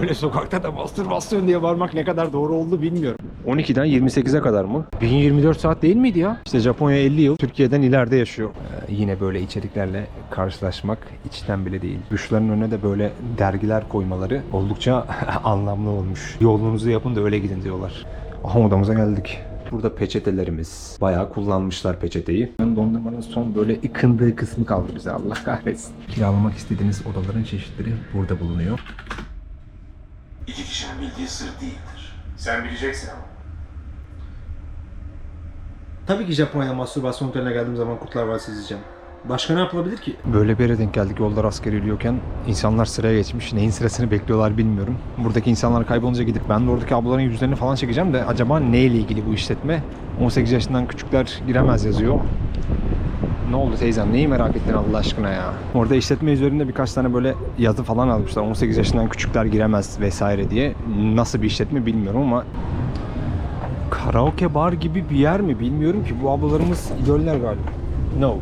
Böyle sokakta da mastürbasyon diye varmak ne kadar doğru oldu bilmiyorum. 12'den 28'e kadar mı? 1024 saat değil miydi ya? İşte Japonya 50 yıl Türkiye'den ileride yaşıyor. Ee, yine böyle içeriklerle karşılaşmak içten bile değil. Duşların önüne de böyle dergiler koymaları oldukça anlamlı olmuş. Yolunuzu yapın da öyle gidin diyorlar. Aha odamıza geldik. Burada peçetelerimiz. Bayağı kullanmışlar peçeteyi. Dondurmanın son böyle ıkındığı kısmı kaldı bize Allah kahretsin. Kiralamak istediğiniz odaların çeşitleri burada bulunuyor. İki kişinin bildiği sır değildir. Sen bileceksin ama. Tabii ki Japonya mastürbasyon oteline geldiğim zaman Kurtlar Vadisi izleyeceğim. Başka ne yapılabilir ki? Böyle bir yere denk geldik yolda rastgele yürüyorken insanlar sıraya geçmiş. Neyin sırasını bekliyorlar bilmiyorum. Buradaki insanlar kaybolunca gidip ben de oradaki ablaların yüzlerini falan çekeceğim de acaba neyle ilgili bu işletme? 18 yaşından küçükler giremez yazıyor. Ne oldu teyzem? Neyi merak ettin Allah aşkına ya? Orada işletme üzerinde birkaç tane böyle yazı falan almışlar. 18 yaşından küçükler giremez vesaire diye. Nasıl bir işletme bilmiyorum ama karaoke bar gibi bir yer mi bilmiyorum ki. Bu ablalarımız idoller galiba. No.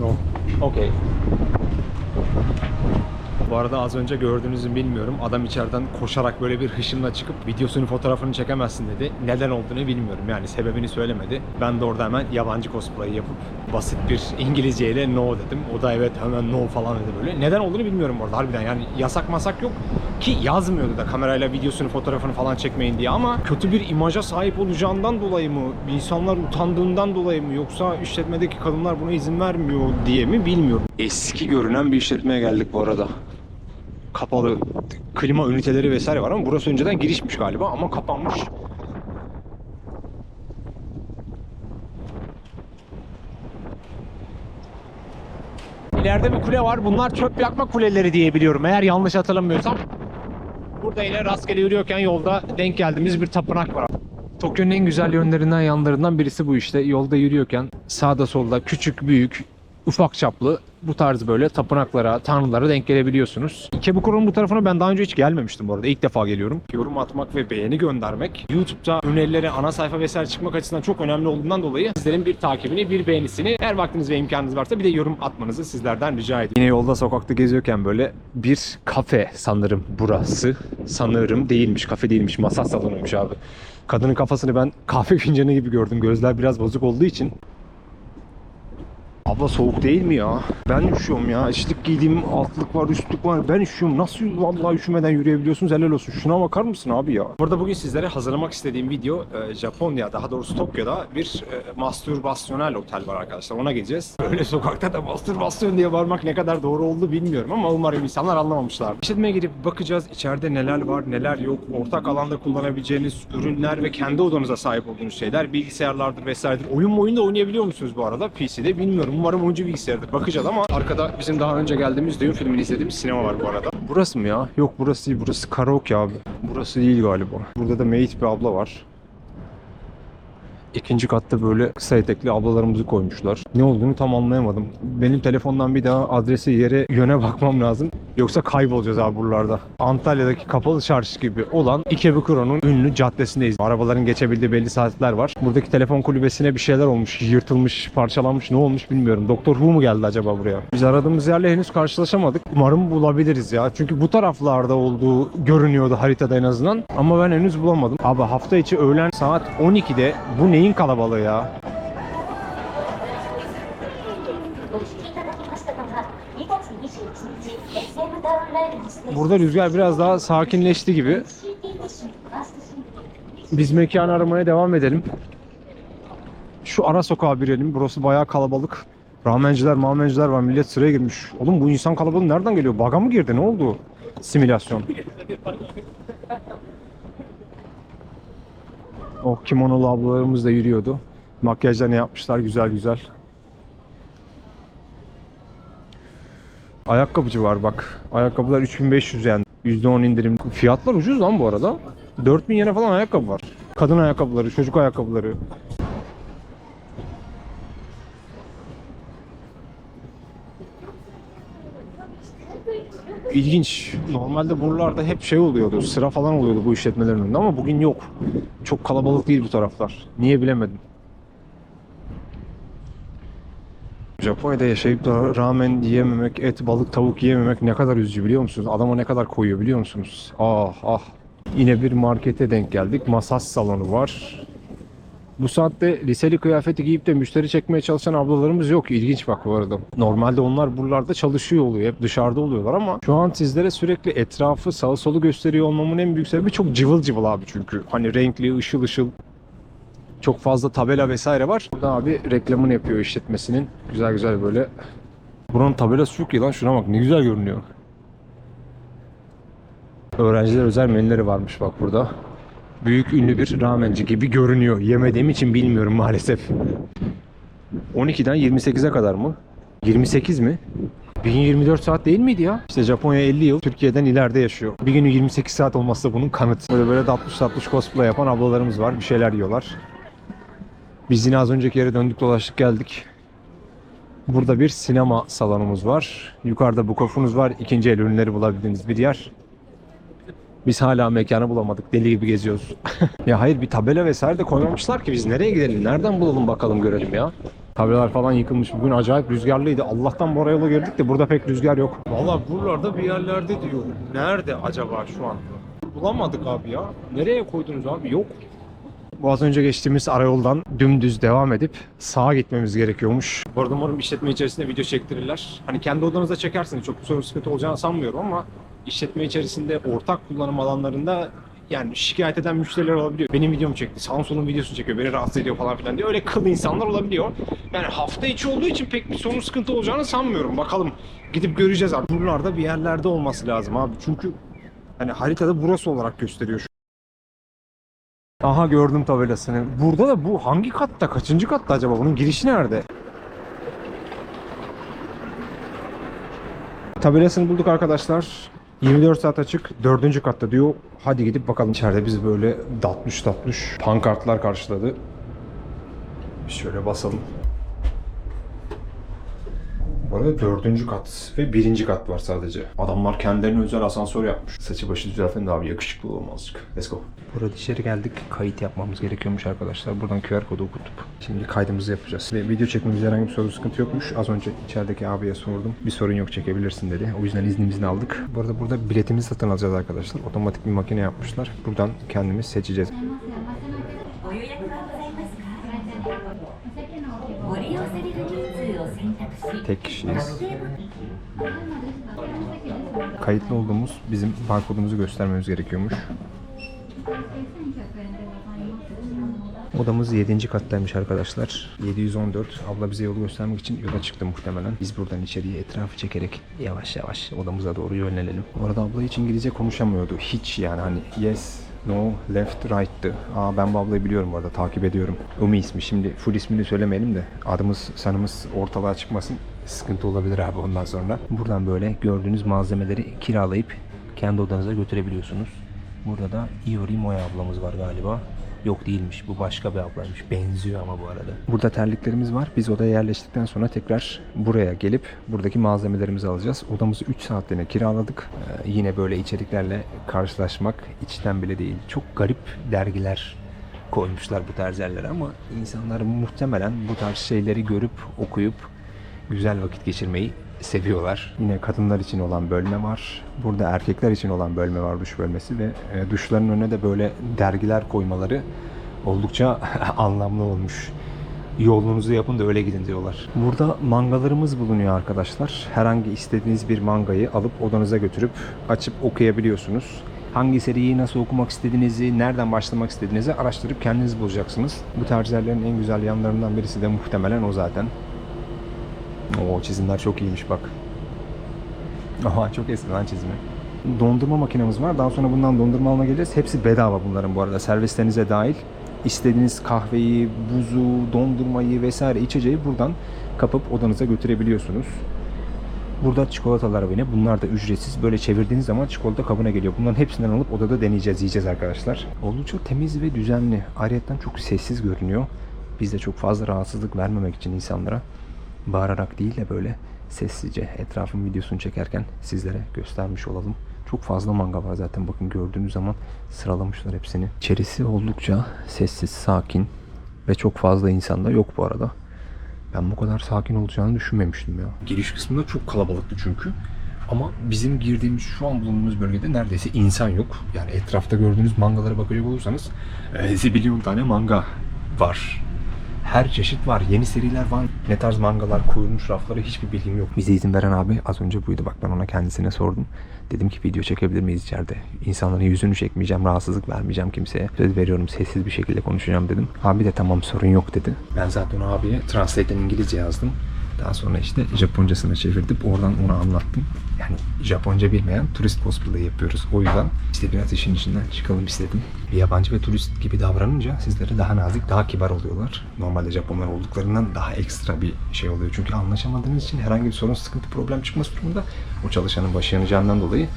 No. Okay. Bu arada az önce gördüğünüzü bilmiyorum. Adam içeriden koşarak böyle bir hışımla çıkıp videosunu fotoğrafını çekemezsin dedi. Neden olduğunu bilmiyorum yani sebebini söylemedi. Ben de orada hemen yabancı cosplay yapıp basit bir İngilizceyle no dedim. O da evet hemen no falan dedi böyle. Neden olduğunu bilmiyorum orada harbiden yani yasak masak yok ki yazmıyordu da kamerayla videosunu fotoğrafını falan çekmeyin diye ama kötü bir imaja sahip olacağından dolayı mı insanlar utandığından dolayı mı yoksa işletmedeki kadınlar buna izin vermiyor diye mi bilmiyorum. Eski görünen bir işletmeye geldik bu arada kapalı klima üniteleri vesaire var ama burası önceden girişmiş galiba ama kapanmış. İleride bir kule var. Bunlar çöp yakma kuleleri diye biliyorum. Eğer yanlış hatırlamıyorsam. Burada yine rastgele yürüyorken yolda denk geldiğimiz bir tapınak var. Tokyo'nun en güzel yönlerinden yanlarından birisi bu işte. Yolda yürüyorken sağda solda küçük büyük ufak çaplı bu tarz böyle tapınaklara, tanrılara denk gelebiliyorsunuz. Ikebukuro'nun bu tarafına ben daha önce hiç gelmemiştim bu arada. İlk defa geliyorum. Yorum atmak ve beğeni göndermek YouTube'da önerilere, ana sayfa vesaire çıkmak açısından çok önemli olduğundan dolayı sizlerin bir takibini, bir beğenisini, eğer vaktiniz ve imkanınız varsa bir de yorum atmanızı sizlerden rica ediyorum. Yine yolda sokakta geziyorken böyle bir kafe sanırım burası. Sanırım değilmiş, kafe değilmiş, masa salonuymuş abi. Kadının kafasını ben kahve fincanı gibi gördüm. Gözler biraz bozuk olduğu için. Abla soğuk değil mi ya? Ben üşüyorum ya. İçlik giydiğim altlık var, üstlük var. Ben üşüyorum. Nasıl vallahi üşümeden yürüyebiliyorsunuz? Helal olsun. Şuna bakar mısın abi ya? Burada bugün sizlere hazırlamak istediğim video e, Japonya, daha doğrusu Tokyo'da bir e, mastürbasyonel otel var arkadaşlar. Ona gideceğiz. Öyle sokakta da mastürbasyon diye varmak ne kadar doğru oldu bilmiyorum ama umarım insanlar anlamamışlar. İşletmeye girip bakacağız. İçeride neler var, neler yok. Ortak alanda kullanabileceğiniz ürünler ve kendi odanıza sahip olduğunuz şeyler. Bilgisayarlardır vesairedir. Oyun mu oyun da oynayabiliyor musunuz bu arada? PC'de bilmiyorum. Umarım oyuncu bilgisayardır. Bakacağız ama arkada bizim daha önce geldiğimiz düğün filmini izlediğimiz sinema var bu arada. Burası mı ya? Yok burası değil. Burası karaoke abi. Burası değil galiba. Burada da mate bir abla var. İkinci katta böyle kısa etekli ablalarımızı koymuşlar. Ne olduğunu tam anlayamadım. Benim telefondan bir daha adrese yere yöne bakmam lazım. Yoksa kaybolacağız abi buralarda. Antalya'daki kapalı çarşı gibi olan Ikebukuro'nun ünlü caddesindeyiz. Arabaların geçebildiği belli saatler var. Buradaki telefon kulübesine bir şeyler olmuş. Yırtılmış, parçalanmış ne olmuş bilmiyorum. Doktor Who mu geldi acaba buraya? Biz aradığımız yerle henüz karşılaşamadık. Umarım bulabiliriz ya. Çünkü bu taraflarda olduğu görünüyordu haritada en azından. Ama ben henüz bulamadım. Abi hafta içi öğlen saat 12'de bu neyin kalabalığı ya? Burada rüzgar biraz daha sakinleşti gibi. Biz mekan aramaya devam edelim. Şu ara sokağa girelim. Burası bayağı kalabalık. Ramenciler, mamenciler var. Millet sıraya girmiş. Oğlum bu insan kalabalığı nereden geliyor? Baga mı girdi? Ne oldu? Simülasyon. Oh kimonolu ablalarımız da yürüyordu. Makyajlarını yapmışlar güzel güzel. Ayakkabıcı var bak. Ayakkabılar 3500 yani. %10 indirim. Fiyatlar ucuz lan bu arada. 4000 yene falan ayakkabı var. Kadın ayakkabıları, çocuk ayakkabıları. İlginç. Normalde buralarda hep şey oluyordu. Sıra falan oluyordu bu işletmelerin önünde ama bugün yok. Çok kalabalık değil bu taraflar. Niye bilemedim. Japonya'da yaşayıp da ramen yiyememek, et, balık, tavuk yiyememek ne kadar üzücü biliyor musunuz? Adama ne kadar koyuyor biliyor musunuz? Ah ah. Yine bir markete denk geldik. Masaj salonu var. Bu saatte liseli kıyafeti giyip de müşteri çekmeye çalışan ablalarımız yok. İlginç bak bu arada. Normalde onlar buralarda çalışıyor oluyor. Hep dışarıda oluyorlar ama şu an sizlere sürekli etrafı sağı solu gösteriyor olmamın en büyük sebebi çok cıvıl cıvıl abi çünkü. Hani renkli, ışıl ışıl. Çok fazla tabela vesaire var. Burada abi reklamını yapıyor işletmesinin. Güzel güzel böyle. Buranın tabelası çok iyi lan. Şuna bak ne güzel görünüyor. Öğrenciler özel menüleri varmış bak burada. Büyük ünlü bir ramenci gibi görünüyor. Yemediğim için bilmiyorum maalesef. 12'den 28'e kadar mı? 28 mi? Bir gün 24 saat değil miydi ya? İşte Japonya 50 yıl Türkiye'den ileride yaşıyor. Bir günü 28 saat olmazsa bunun kanıtı. Böyle böyle tatlış tatlış cosplay yapan ablalarımız var. Bir şeyler yiyorlar. Biz yine az önceki yere döndük dolaştık geldik. Burada bir sinema salonumuz var. Yukarıda bukofunuz var. İkinci el ürünleri bulabildiğiniz bir yer. Biz hala mekanı bulamadık. Deli gibi geziyoruz. ya hayır bir tabela vesaire de koymamışlar ki biz nereye gidelim? Nereden bulalım bakalım görelim ya. Tabelalar falan yıkılmış. Bugün acayip rüzgarlıydı. Allah'tan bu yola girdik de burada pek rüzgar yok. Valla buralarda bir yerlerde diyor. Nerede acaba şu an? Bulamadık abi ya. Nereye koydunuz abi? Yok. Bu az önce geçtiğimiz arayoldan dümdüz devam edip sağa gitmemiz gerekiyormuş. Bu arada umarım işletme içerisinde video çektirirler. Hani kendi odanızda çekersiniz çok bir sorun sıkıntı olacağını sanmıyorum ama işletme içerisinde ortak kullanım alanlarında yani şikayet eden müşteriler olabiliyor. Benim videomu çekti, solun videosunu çekiyor, beni rahatsız ediyor falan filan diye. Öyle kıl insanlar olabiliyor. Yani hafta içi olduğu için pek bir sorun sıkıntı olacağını sanmıyorum. Bakalım gidip göreceğiz abi. Buralarda bir yerlerde olması lazım abi. Çünkü hani haritada burası olarak gösteriyor şu Aha gördüm tabelasını. Burada da bu hangi katta? Kaçıncı katta acaba? Bunun girişi nerede? Tabelasını bulduk arkadaşlar. 24 saat açık. 4. katta diyor. Hadi gidip bakalım. İçeride bizi böyle datmış datmış pankartlar karşıladı. Şöyle basalım. Bu arada dördüncü kat ve birinci kat var sadece. Adamlar kendilerine özel asansör yapmış. Saçı başı düzeltin de abi yakışıklı olalım azıcık. Let's go. Burada içeri geldik. Kayıt yapmamız gerekiyormuş arkadaşlar. Buradan QR kodu okutup şimdi kaydımızı yapacağız. Ve video çekmemizde herhangi bir sorun sıkıntı yokmuş. Az önce içerideki abiye sordum. Bir sorun yok çekebilirsin dedi. O yüzden iznimizi aldık. Bu arada burada biletimizi satın alacağız arkadaşlar. Otomatik bir makine yapmışlar. Buradan kendimiz seçeceğiz. Tek kişiyiz. Kayıtlı olduğumuz bizim barkodumuzu göstermemiz gerekiyormuş. Odamız 7. kattaymış arkadaşlar. 714. Abla bize yol göstermek için yola çıktı muhtemelen. Biz buradan içeriye etrafı çekerek yavaş yavaş odamıza doğru yönelelim. Orada abla hiç İngilizce konuşamıyordu. Hiç yani hani yes, No, left, right'tı. Aa ben bu ablayı biliyorum orada takip ediyorum. Umi ismi şimdi full ismini söylemeyelim de adımız sanımız ortalığa çıkmasın. Sıkıntı olabilir abi ondan sonra. Buradan böyle gördüğünüz malzemeleri kiralayıp kendi odanıza götürebiliyorsunuz. Burada da Iori Moya ablamız var galiba. Yok değilmiş. Bu başka bir ablaymış. Benziyor ama bu arada. Burada terliklerimiz var. Biz odaya yerleştikten sonra tekrar buraya gelip buradaki malzemelerimizi alacağız. Odamızı 3 saatliğine kiraladık. Ee, yine böyle içeriklerle karşılaşmak içten bile değil. Çok garip dergiler koymuşlar bu tarz yerlere ama insanlar muhtemelen bu tarz şeyleri görüp okuyup güzel vakit geçirmeyi seviyorlar. Yine kadınlar için olan bölme var. Burada erkekler için olan bölme var duş bölmesi ve e, duşların önüne de böyle dergiler koymaları oldukça anlamlı olmuş. Yolunuzu yapın da öyle gidin diyorlar. Burada mangalarımız bulunuyor arkadaşlar. Herhangi istediğiniz bir mangayı alıp odanıza götürüp açıp okuyabiliyorsunuz. Hangi seriyi nasıl okumak istediğinizi, nereden başlamak istediğinizi araştırıp kendiniz bulacaksınız. Bu tarz yerlerin en güzel yanlarından birisi de muhtemelen o zaten. Oo çizimler çok iyiymiş bak. Aha çok eski lan çizimi. Dondurma makinemiz var. Daha sonra bundan dondurma alma geleceğiz. Hepsi bedava bunların bu arada. Servislerinize dahil. İstediğiniz kahveyi, buzu, dondurmayı vesaire içeceği buradan kapıp odanıza götürebiliyorsunuz. Burada çikolatalar var yine. Bunlar da ücretsiz. Böyle çevirdiğiniz zaman çikolata kabına geliyor. Bunların hepsinden alıp odada deneyeceğiz, yiyeceğiz arkadaşlar. Oldukça temiz ve düzenli. Ayrıca çok sessiz görünüyor. Biz de çok fazla rahatsızlık vermemek için insanlara bağırarak değil de böyle sessizce etrafın videosunu çekerken sizlere göstermiş olalım. Çok fazla manga var zaten bakın gördüğünüz zaman sıralamışlar hepsini. İçerisi oldukça sessiz, sakin ve çok fazla insan da yok bu arada. Ben bu kadar sakin olacağını düşünmemiştim ya. Giriş kısmında çok kalabalıktı çünkü. Ama bizim girdiğimiz şu an bulunduğumuz bölgede neredeyse insan yok. Yani etrafta gördüğünüz mangalara bakacak olursanız e, zibilyon tane manga var. Her çeşit var. Yeni seriler var. Ne tarz mangalar koyulmuş raflara hiçbir bilgim yok. Bize izin veren abi az önce buydu. Bak ben ona kendisine sordum. Dedim ki video çekebilir miyiz içeride? İnsanların yüzünü çekmeyeceğim, rahatsızlık vermeyeceğim kimseye. Söz veriyorum sessiz bir şekilde konuşacağım dedim. Abi de tamam sorun yok dedi. Ben zaten abiye Translate'den İngilizce yazdım. Daha sonra işte Japoncasına çevirdik. Oradan ona anlattım. Yani Japonca bilmeyen turist cosplay'i yapıyoruz. O yüzden işte biraz işin içinden çıkalım istedim. Bir yabancı ve turist gibi davranınca sizlere daha nazik, daha kibar oluyorlar. Normalde Japonlar olduklarından daha ekstra bir şey oluyor. Çünkü anlaşamadığınız için herhangi bir sorun, sıkıntı, problem çıkması durumunda o çalışanın başı yanacağından dolayı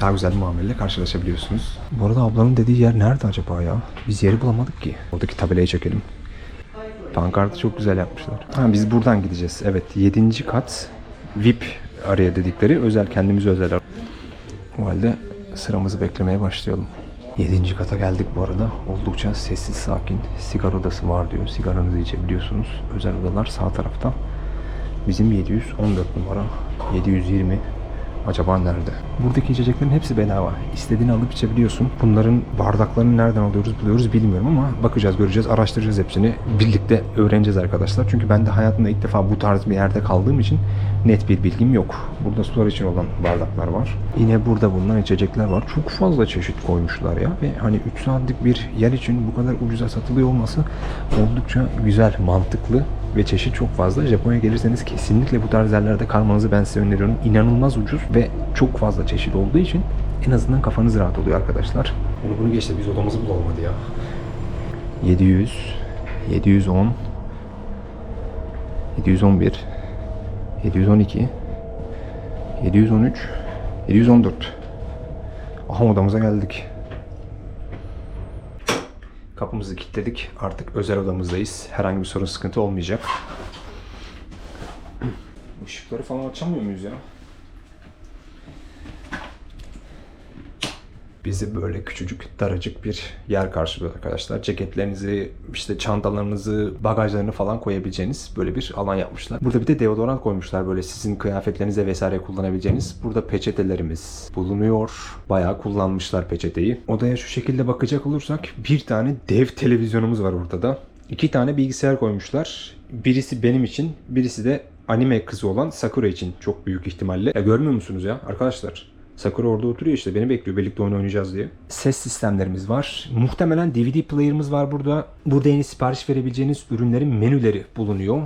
daha güzel bir muameleyle karşılaşabiliyorsunuz. Bu arada ablanın dediği yer nerede acaba ya? Biz yeri bulamadık ki. Oradaki tabelayı çekelim. Pankartı çok güzel yapmışlar. Ha, biz buradan gideceğiz. Evet 7. kat VIP araya dedikleri özel kendimize özel. O halde sıramızı beklemeye başlayalım. 7. kata geldik bu arada. Oldukça sessiz sakin. Sigara odası var diyor. Sigaranızı içebiliyorsunuz. Özel odalar sağ tarafta. Bizim 714 numara. 720 Acaba nerede? Buradaki içeceklerin hepsi bedava. İstediğini alıp içebiliyorsun. Bunların bardaklarını nereden alıyoruz buluyoruz bilmiyorum ama bakacağız, göreceğiz, araştıracağız hepsini. Birlikte öğreneceğiz arkadaşlar. Çünkü ben de hayatımda ilk defa bu tarz bir yerde kaldığım için net bir bilgim yok. Burada sular için olan bardaklar var. Yine burada bulunan içecekler var. Çok fazla çeşit koymuşlar ya. Ve hani 3 saatlik bir yer için bu kadar ucuza satılıyor olması oldukça güzel, mantıklı ve çeşit çok fazla. Japonya'ya gelirseniz kesinlikle bu tarz yerlerde kalmanızı ben size öneriyorum. İnanılmaz ucuz ve çok fazla çeşit olduğu için en azından kafanız rahat oluyor arkadaşlar. Bunu bunu geçti biz odamızı bulalım hadi ya. 700 710 711 712 713 714 Aha odamıza geldik. Kapımızı kilitledik. Artık özel odamızdayız. Herhangi bir sorun sıkıntı olmayacak. Işıkları falan açamıyor muyuz ya? Bizi böyle küçücük, daracık bir yer karşılıyor arkadaşlar. Ceketlerinizi, işte çantalarınızı, bagajlarını falan koyabileceğiniz böyle bir alan yapmışlar. Burada bir de deodorant koymuşlar böyle sizin kıyafetlerinize vesaire kullanabileceğiniz. Burada peçetelerimiz bulunuyor. Bayağı kullanmışlar peçeteyi. Odaya şu şekilde bakacak olursak bir tane dev televizyonumuz var ortada. İki tane bilgisayar koymuşlar. Birisi benim için, birisi de anime kızı olan Sakura için çok büyük ihtimalle. Ya görmüyor musunuz ya arkadaşlar? Sakura orada oturuyor işte beni bekliyor birlikte oyun oynayacağız diye. Ses sistemlerimiz var. Muhtemelen DVD player'ımız var burada. Burada yeni sipariş verebileceğiniz ürünlerin menüleri bulunuyor.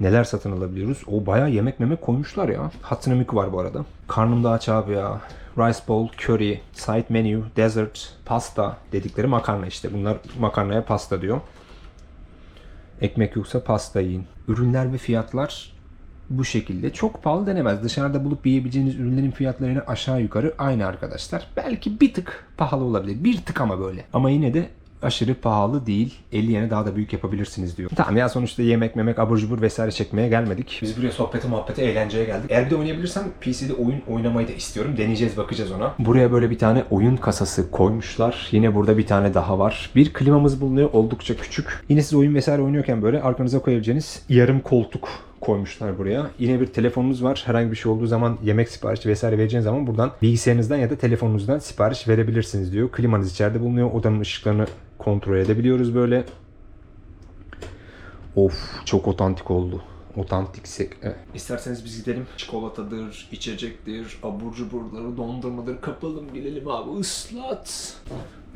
Neler satın alabiliyoruz? O bayağı yemek memek koymuşlar ya. Hatsune Miku var bu arada. Karnım da aç abi ya. Rice bowl, curry, side menu, dessert, pasta dedikleri makarna işte. Bunlar makarnaya pasta diyor. Ekmek yoksa pasta yiyin. Ürünler ve fiyatlar bu şekilde. Çok pahalı denemez. Dışarıda bulup yiyebileceğiniz ürünlerin fiyatlarıyla aşağı yukarı aynı arkadaşlar. Belki bir tık pahalı olabilir. Bir tık ama böyle. Ama yine de aşırı pahalı değil. 50 yene daha da büyük yapabilirsiniz diyor. Tamam ya sonuçta yemek memek abur cubur vesaire çekmeye gelmedik. Biz buraya sohbete muhabbete eğlenceye geldik. Eğer bir de oynayabilirsem PC'de oyun oynamayı da istiyorum. Deneyeceğiz bakacağız ona. Buraya böyle bir tane oyun kasası koymuşlar. Yine burada bir tane daha var. Bir klimamız bulunuyor oldukça küçük. Yine siz oyun vesaire oynuyorken böyle arkanıza koyabileceğiniz yarım koltuk koymuşlar buraya. Yine bir telefonunuz var. Herhangi bir şey olduğu zaman yemek siparişi vesaire vereceğiniz zaman buradan bilgisayarınızdan ya da telefonunuzdan sipariş verebilirsiniz diyor. Klimanız içeride bulunuyor. Odanın ışıklarını kontrol edebiliyoruz böyle. Of çok otantik oldu. Otantik sek. Evet. İsterseniz biz gidelim. Çikolatadır, içecektir, abur cuburları, dondurmadır. Kapalım gelelim abi ıslat.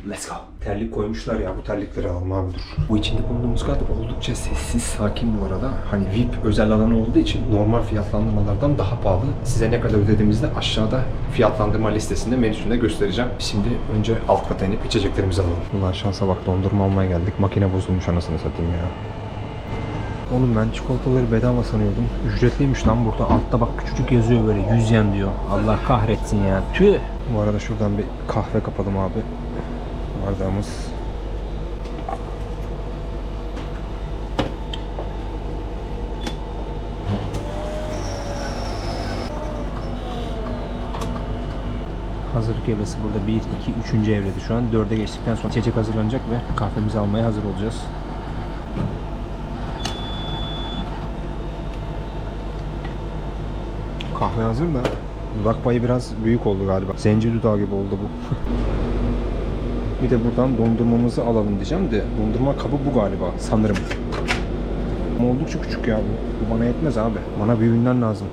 Let's go. Terlik koymuşlar ya bu terlikleri alalım abi dur. Bu içinde bulunduğumuz kat oldukça sessiz, sakin bu arada. Hani VIP özel alanı olduğu için normal fiyatlandırmalardan daha pahalı. Size ne kadar ödediğimizde aşağıda fiyatlandırma listesinde menüsünde göstereceğim. Şimdi önce alt kata inip içeceklerimizi alalım. Ulan şansa bak dondurma almaya geldik. Makine bozulmuş anasını satayım ya. Oğlum ben çikolataları bedava sanıyordum. Ücretliymiş lan burada. Altta bak küçücük yazıyor böyle 100 yen diyor. Allah kahretsin ya. Tüh. Bu arada şuradan bir kahve kapalım abi bardağımız. Hazırlık evresi burada 1, 2, 3. evrede şu an. 4'e geçtikten sonra içecek hazırlanacak ve kahvemizi almaya hazır olacağız. Kahve hazır mı? da Lakpayı biraz büyük oldu galiba. Zenci dudağı gibi oldu bu. bir de buradan dondurmamızı alalım diyeceğim de dondurma kabı bu galiba sanırım. Ama oldukça küçük ya bu. Bu bana yetmez abi. Bana büyüğünden lazım.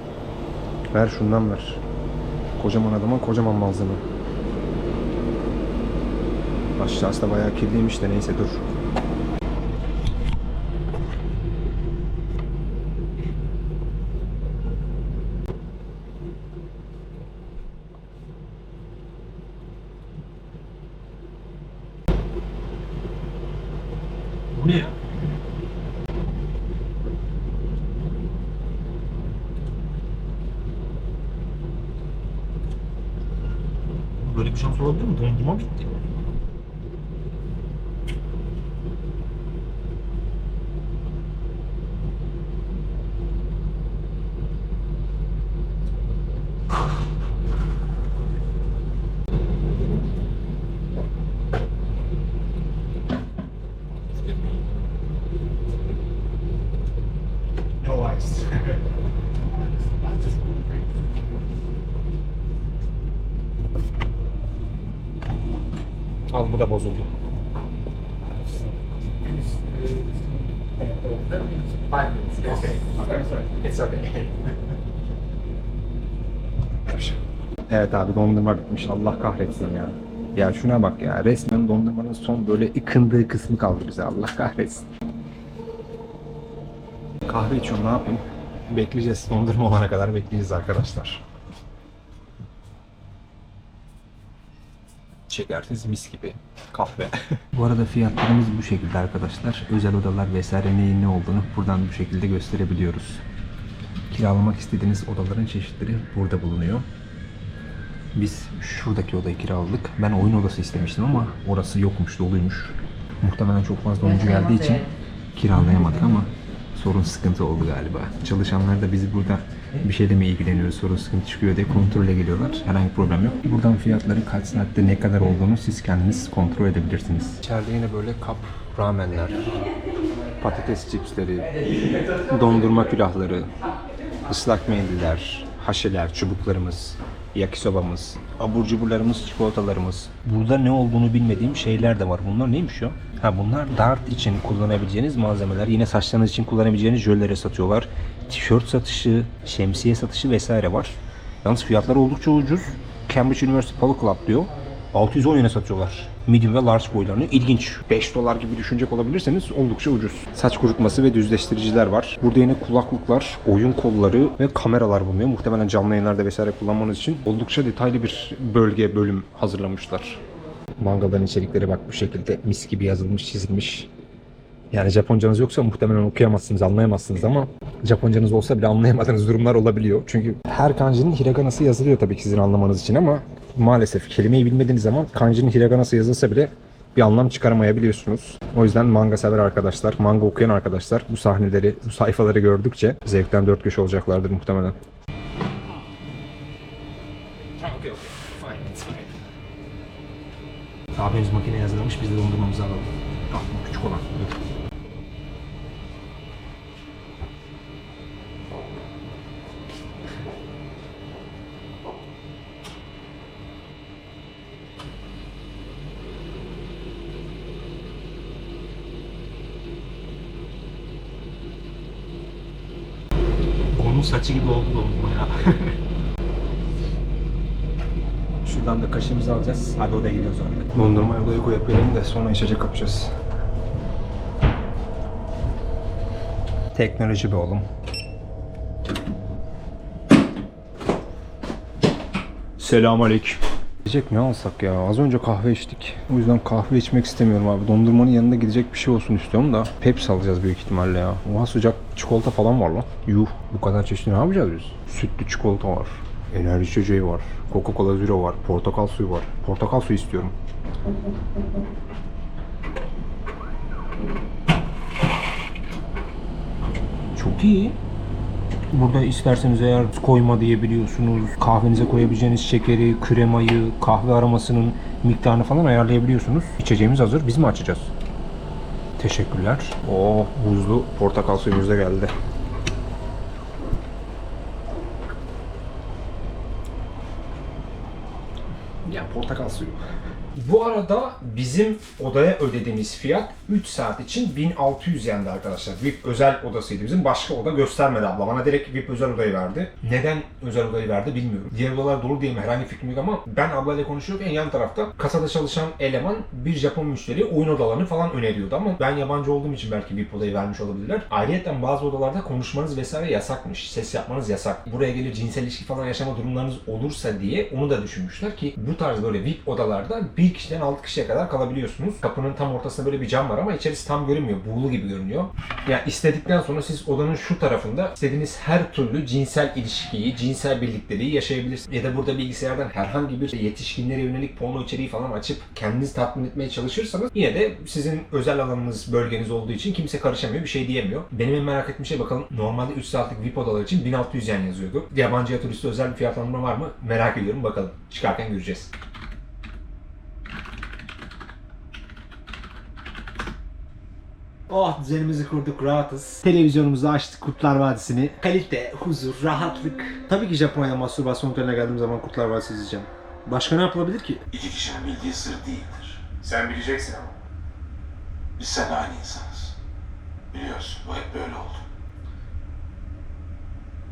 Ver şundan ver. Kocaman adama kocaman malzeme. Aşağısı da bayağı kirliymiş de neyse dur. Bu ne ya? Böyle bir şans olabilir mi? Dondurma bitti. Da bozuldu. Evet abi dondurma bitmiş. Allah kahretsin ya. Ya şuna bak ya. Resmen dondurmanın son böyle ıkındığı kısmı kaldı bize. Allah kahretsin. Kahve içiyorum ne yapayım? Bekleyeceğiz. Dondurma olana kadar bekleyeceğiz arkadaşlar. Şekersiz mis gibi kahve. bu arada fiyatlarımız bu şekilde arkadaşlar. Özel odalar vesaire neyin ne olduğunu buradan bu şekilde gösterebiliyoruz. Kiralamak istediğiniz odaların çeşitleri burada bulunuyor. Biz şuradaki odayı kiraladık. Ben oyun odası istemiştim ama orası yokmuş, doluymuş. Muhtemelen çok fazla oyuncu geldiği için kiralayamadık ama sorun sıkıntı oldu galiba. Çalışanlar da bizi burada bir şeyle mi ilgileniyoruz, sorun sıkıntı çıkıyor diye kontrole geliyorlar. Herhangi bir problem yok. Buradan fiyatların kaç saatte ne kadar olduğunu siz kendiniz kontrol edebilirsiniz. İçeride yine böyle kap ramenler, patates çipsleri, dondurma külahları, ıslak mendiller, haşeler, çubuklarımız, yakisobamız, abur cuburlarımız, çikolatalarımız. Burada ne olduğunu bilmediğim şeyler de var. Bunlar neymiş ya? Ha bunlar dart için kullanabileceğiniz malzemeler. Yine saçlarınız için kullanabileceğiniz jöllere satıyorlar. Tişört satışı, şemsiye satışı vesaire var. Yalnız fiyatlar oldukça ucuz. Cambridge University Polo Club diyor. 610 yene satıyorlar. Medium ve large boylarını. İlginç. 5 dolar gibi düşünecek olabilirseniz oldukça ucuz. Saç kurutması ve düzleştiriciler var. Burada yine kulaklıklar, oyun kolları ve kameralar bulunuyor. Muhtemelen canlı yayınlarda vesaire kullanmanız için oldukça detaylı bir bölge, bölüm hazırlamışlar. Mangaların içerikleri bak bu şekilde mis gibi yazılmış, çizilmiş. Yani Japoncanız yoksa muhtemelen okuyamazsınız, anlayamazsınız ama Japoncanız olsa bile anlayamadığınız durumlar olabiliyor. Çünkü her kanjinin hiraganası yazılıyor tabii ki sizin anlamanız için ama maalesef kelimeyi bilmediğiniz zaman kanjinin hiraganası yazılsa bile bir anlam çıkaramayabiliyorsunuz. O yüzden manga sever arkadaşlar, manga okuyan arkadaşlar bu sahneleri, bu sayfaları gördükçe zevkten dört köşe olacaklardır muhtemelen. Abimiz makine hazırlamış, biz de dondurmamızı alalım. Al bu küçük olan. Onun saçı gibi oldu dondurma ya. Kaşığımızı alacağız. Hadi odaya gidiyoruz artık. Dondurmayı odaya koyup verelim de sonra içecek kapacağız. Teknoloji be oğlum. Selamünaleyküm. Gidecek ne alsak ya? Az önce kahve içtik. O yüzden kahve içmek istemiyorum abi. Dondurmanın yanında gidecek bir şey olsun istiyorum da. Pepsi alacağız büyük ihtimalle ya. Oha sıcak çikolata falan var lan. Yuh bu kadar çeşitli ne yapacağız biz? Sütlü çikolata var. Enerji içeceği var. Coca-Cola Zero var. Portakal suyu var. Portakal suyu istiyorum. Çok iyi. Burada isterseniz eğer koyma diyebiliyorsunuz. Kahvenize koyabileceğiniz şekeri, kremayı, kahve aromasının miktarını falan ayarlayabiliyorsunuz. İçeceğimiz hazır. Biz mi açacağız? Teşekkürler. Oo, buzlu portakal suyumuz da geldi. Bu arada bizim odaya ödediğimiz fiyat 3 saat için 1600 yendi arkadaşlar. VIP özel odasıydı bizim. Başka oda göstermedi abla. Bana direkt VIP özel odayı verdi. Neden özel odayı verdi bilmiyorum. Diğer odalar dolu diye mi herhangi fikrim yok ama ben ablayla konuşuyordum. En yan tarafta kasada çalışan eleman bir Japon müşteri oyun odalarını falan öneriyordu ama ben yabancı olduğum için belki VIP odayı vermiş olabilirler. Ayrıca bazı odalarda konuşmanız vesaire yasakmış. Ses yapmanız yasak. Buraya gelir cinsel ilişki falan yaşama durumlarınız olursa diye onu da düşünmüşler ki bu tarz böyle VIP odalarda bir kişiden 6 kişiye kadar kalabiliyorsunuz. Kapının tam ortasında böyle bir cam var ama içerisi tam görünmüyor. Buğulu gibi görünüyor. Yani istedikten sonra siz odanın şu tarafında istediğiniz her türlü cinsel ilişkiyi, cinsel birlikteliği yaşayabilirsiniz. Ya da burada bilgisayardan herhangi bir yetişkinlere yönelik porno içeriği falan açıp kendinizi tatmin etmeye çalışırsanız yine de sizin özel alanınız, bölgeniz olduğu için kimse karışamıyor, bir şey diyemiyor. Benim en merak ettiğim şey bakalım normalde 3 saatlik VIP odalar için 1600 yen yazıyordu. Yabancıya turiste özel bir fiyatlandırma var mı? Merak ediyorum bakalım. Çıkarken göreceğiz. Oh düzenimizi kurduk rahatız. Televizyonumuzu açtık Kurtlar Vadisi'ni. Kalite, huzur, rahatlık. Tabii ki Japonya mastürbasyon oteline geldiğim zaman Kurtlar Vadisi izleyeceğim. Başka ne yapılabilir ki? İki kişinin bildiği sır değildir. Sen bileceksin ama. Biz sen aynı insanız. Biliyorsun bu hep böyle oldu.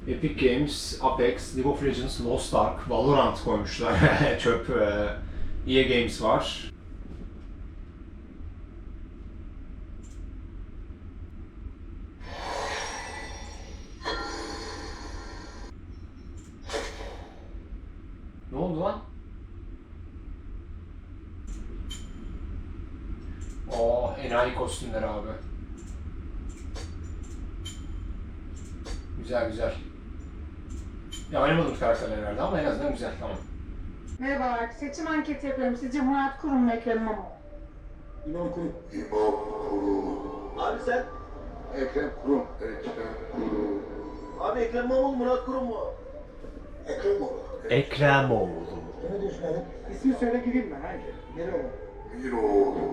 Epic Games, Apex, League of Legends, Lost Ark, Valorant koymuşlar. Çöp. e, EA Games var. Ne oldu lan? Oo, enayi kostümler abi. Güzel güzel. Ya oynamadım karakterler herhalde ama en azından güzel tamam. Merhabalar, seçim anketi yapıyorum. Sizce Murat Kurum mu Ekrem İmamoğlu? İmam Kurum. İmam Kurum. Abi sen? Ekrem Kurum. Ekrem Kurum. Abi Ekrem İmamoğlu Murat Kurum mu? Ekrem oğlu. Ekremoğlu. Ne düşünelim? İsmi söyle gireyim ben, haydi. Gel oğlum. Bir oğlu.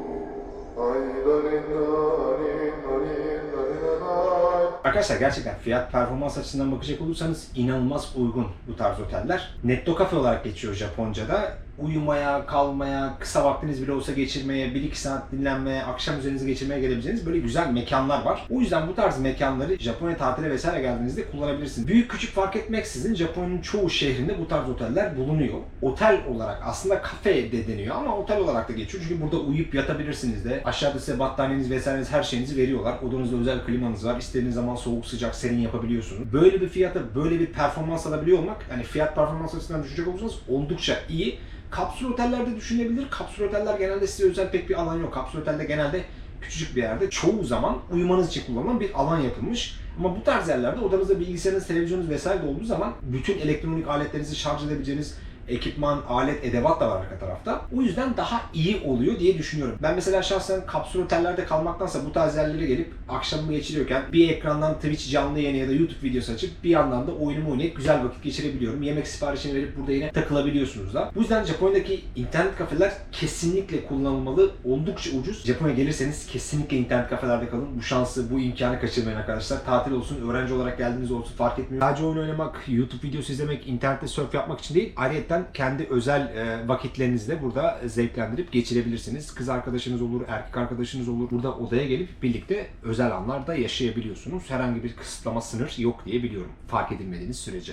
Arkadaşlar gerçekten fiyat performans açısından bakacak olursanız inanılmaz uygun bu tarz oteller. Netto kafe olarak geçiyor Japonca'da. Uyumaya, kalmaya, kısa vaktiniz bile olsa geçirmeye, 1-2 saat dinlenmeye, akşam üzerinizi geçirmeye gelebileceğiniz böyle güzel mekanlar var. O yüzden bu tarz mekanları Japonya tatile vesaire geldiğinizde kullanabilirsiniz. Büyük küçük fark etmeksizin Japonya'nın çoğu şehrinde bu tarz oteller bulunuyor. Otel olarak aslında kafe de deniyor ama otel olarak da geçiyor. Çünkü burada uyuyup yatabilirsiniz de. Aşağıda size battaniyeniz vesaireniz her şeyinizi veriyorlar. Odanızda özel klimanız var. İstediğiniz zaman soğuk sıcak serin yapabiliyorsunuz. Böyle bir fiyata böyle bir performans alabiliyor olmak hani fiyat performans açısından düşünecek olursanız oldukça iyi. Kapsül otellerde düşünebilir. Kapsül oteller genelde size özel pek bir alan yok. Kapsül otelde genelde küçücük bir yerde çoğu zaman uyumanız için kullanılan bir alan yapılmış. Ama bu tarz yerlerde odanızda bilgisayarınız, televizyonunuz vesaire de olduğu zaman bütün elektronik aletlerinizi şarj edebileceğiniz ekipman, alet, edevat da var arka tarafta. O yüzden daha iyi oluyor diye düşünüyorum. Ben mesela şahsen kapsül otellerde kalmaktansa bu tarz yerlere gelip akşamımı geçiriyorken bir ekrandan Twitch canlı yayını ya da YouTube videosu açıp bir yandan da oyunumu oynayıp güzel vakit geçirebiliyorum. Yemek siparişini verip burada yine takılabiliyorsunuz da. Bu yüzden Japonya'daki internet kafeler kesinlikle kullanılmalı. Oldukça ucuz. Japonya gelirseniz kesinlikle internet kafelerde kalın. Bu şansı, bu imkanı kaçırmayın arkadaşlar. Tatil olsun, öğrenci olarak geldiğiniz olsun fark etmiyor. Sadece oyun oynamak, YouTube videosu izlemek, internette surf yapmak için değil. Ayrıca kendi özel e, vakitlerinizi de burada zevklendirip geçirebilirsiniz. Kız arkadaşınız olur, erkek arkadaşınız olur. Burada odaya gelip birlikte özel anlarda yaşayabiliyorsunuz. Herhangi bir kısıtlama, sınır yok diye biliyorum. Fark edilmediğiniz sürece.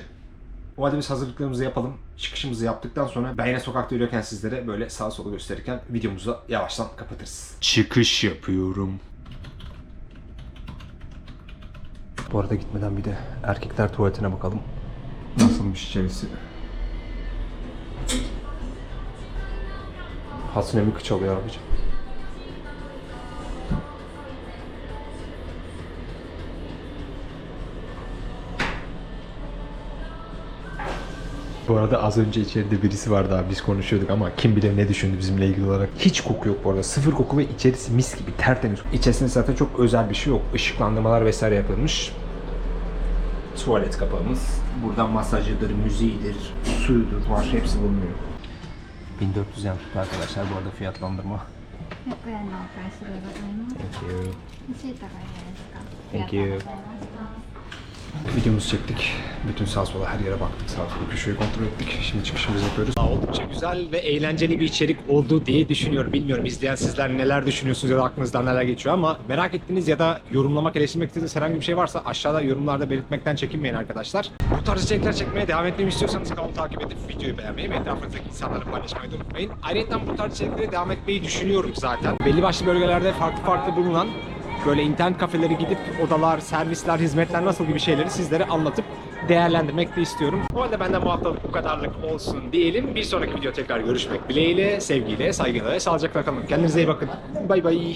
O halde biz hazırlıklarımızı yapalım. Çıkışımızı yaptıktan sonra ben yine sokakta yürürken sizlere böyle sağa sola gösterirken videomuzu yavaştan kapatırız. Çıkış yapıyorum. Bu arada gitmeden bir de erkekler tuvaletine bakalım. Nasılmış içerisi? Hatsune Miku çalıyor abicim. Bu arada az önce içeride birisi vardı abi biz konuşuyorduk ama kim bilir ne düşündü bizimle ilgili olarak. Hiç koku yok bu arada. Sıfır koku ve içerisi mis gibi tertemiz. İçerisinde zaten çok özel bir şey yok. Işıklandırmalar vesaire yapılmış. Tuvalet kapağımız. Buradan masajıdır, müziğidir, suyudur var. Hepsi bulunuyor. 1400 yen tuttu arkadaşlar bu arada fiyatlandırma. 100円のお返しでございます。 Thank you. シートがいいですか Thank you. ありがとうございました Videomuzu çektik. Bütün sağ sola her yere baktık. Sağ sola köşeyi kontrol ettik. Şimdi çıkışımızı yapıyoruz. Oldukça güzel ve eğlenceli bir içerik oldu diye düşünüyorum. Bilmiyorum izleyen sizler neler düşünüyorsunuz ya da aklınızdan neler geçiyor ama merak ettiğiniz ya da yorumlamak, eleştirmek istediğiniz herhangi bir şey varsa aşağıda yorumlarda belirtmekten çekinmeyin arkadaşlar. Bu tarz içerikler çekmeye devam etmemi istiyorsanız kanalı takip edip videoyu beğenmeyi ve etrafınızdaki insanlarla paylaşmayı da unutmayın. Ayrıca bu tarz içeriklere devam etmeyi düşünüyorum zaten. Belli başlı bölgelerde farklı farklı bulunan böyle internet kafeleri gidip odalar, servisler, hizmetler nasıl gibi şeyleri sizlere anlatıp değerlendirmek de istiyorum. O halde benden bu haftalık bu kadarlık olsun diyelim. Bir sonraki video tekrar görüşmek dileğiyle, sevgiyle, saygıyla sağlıcakla kalın. Kendinize iyi bakın. Bay bay.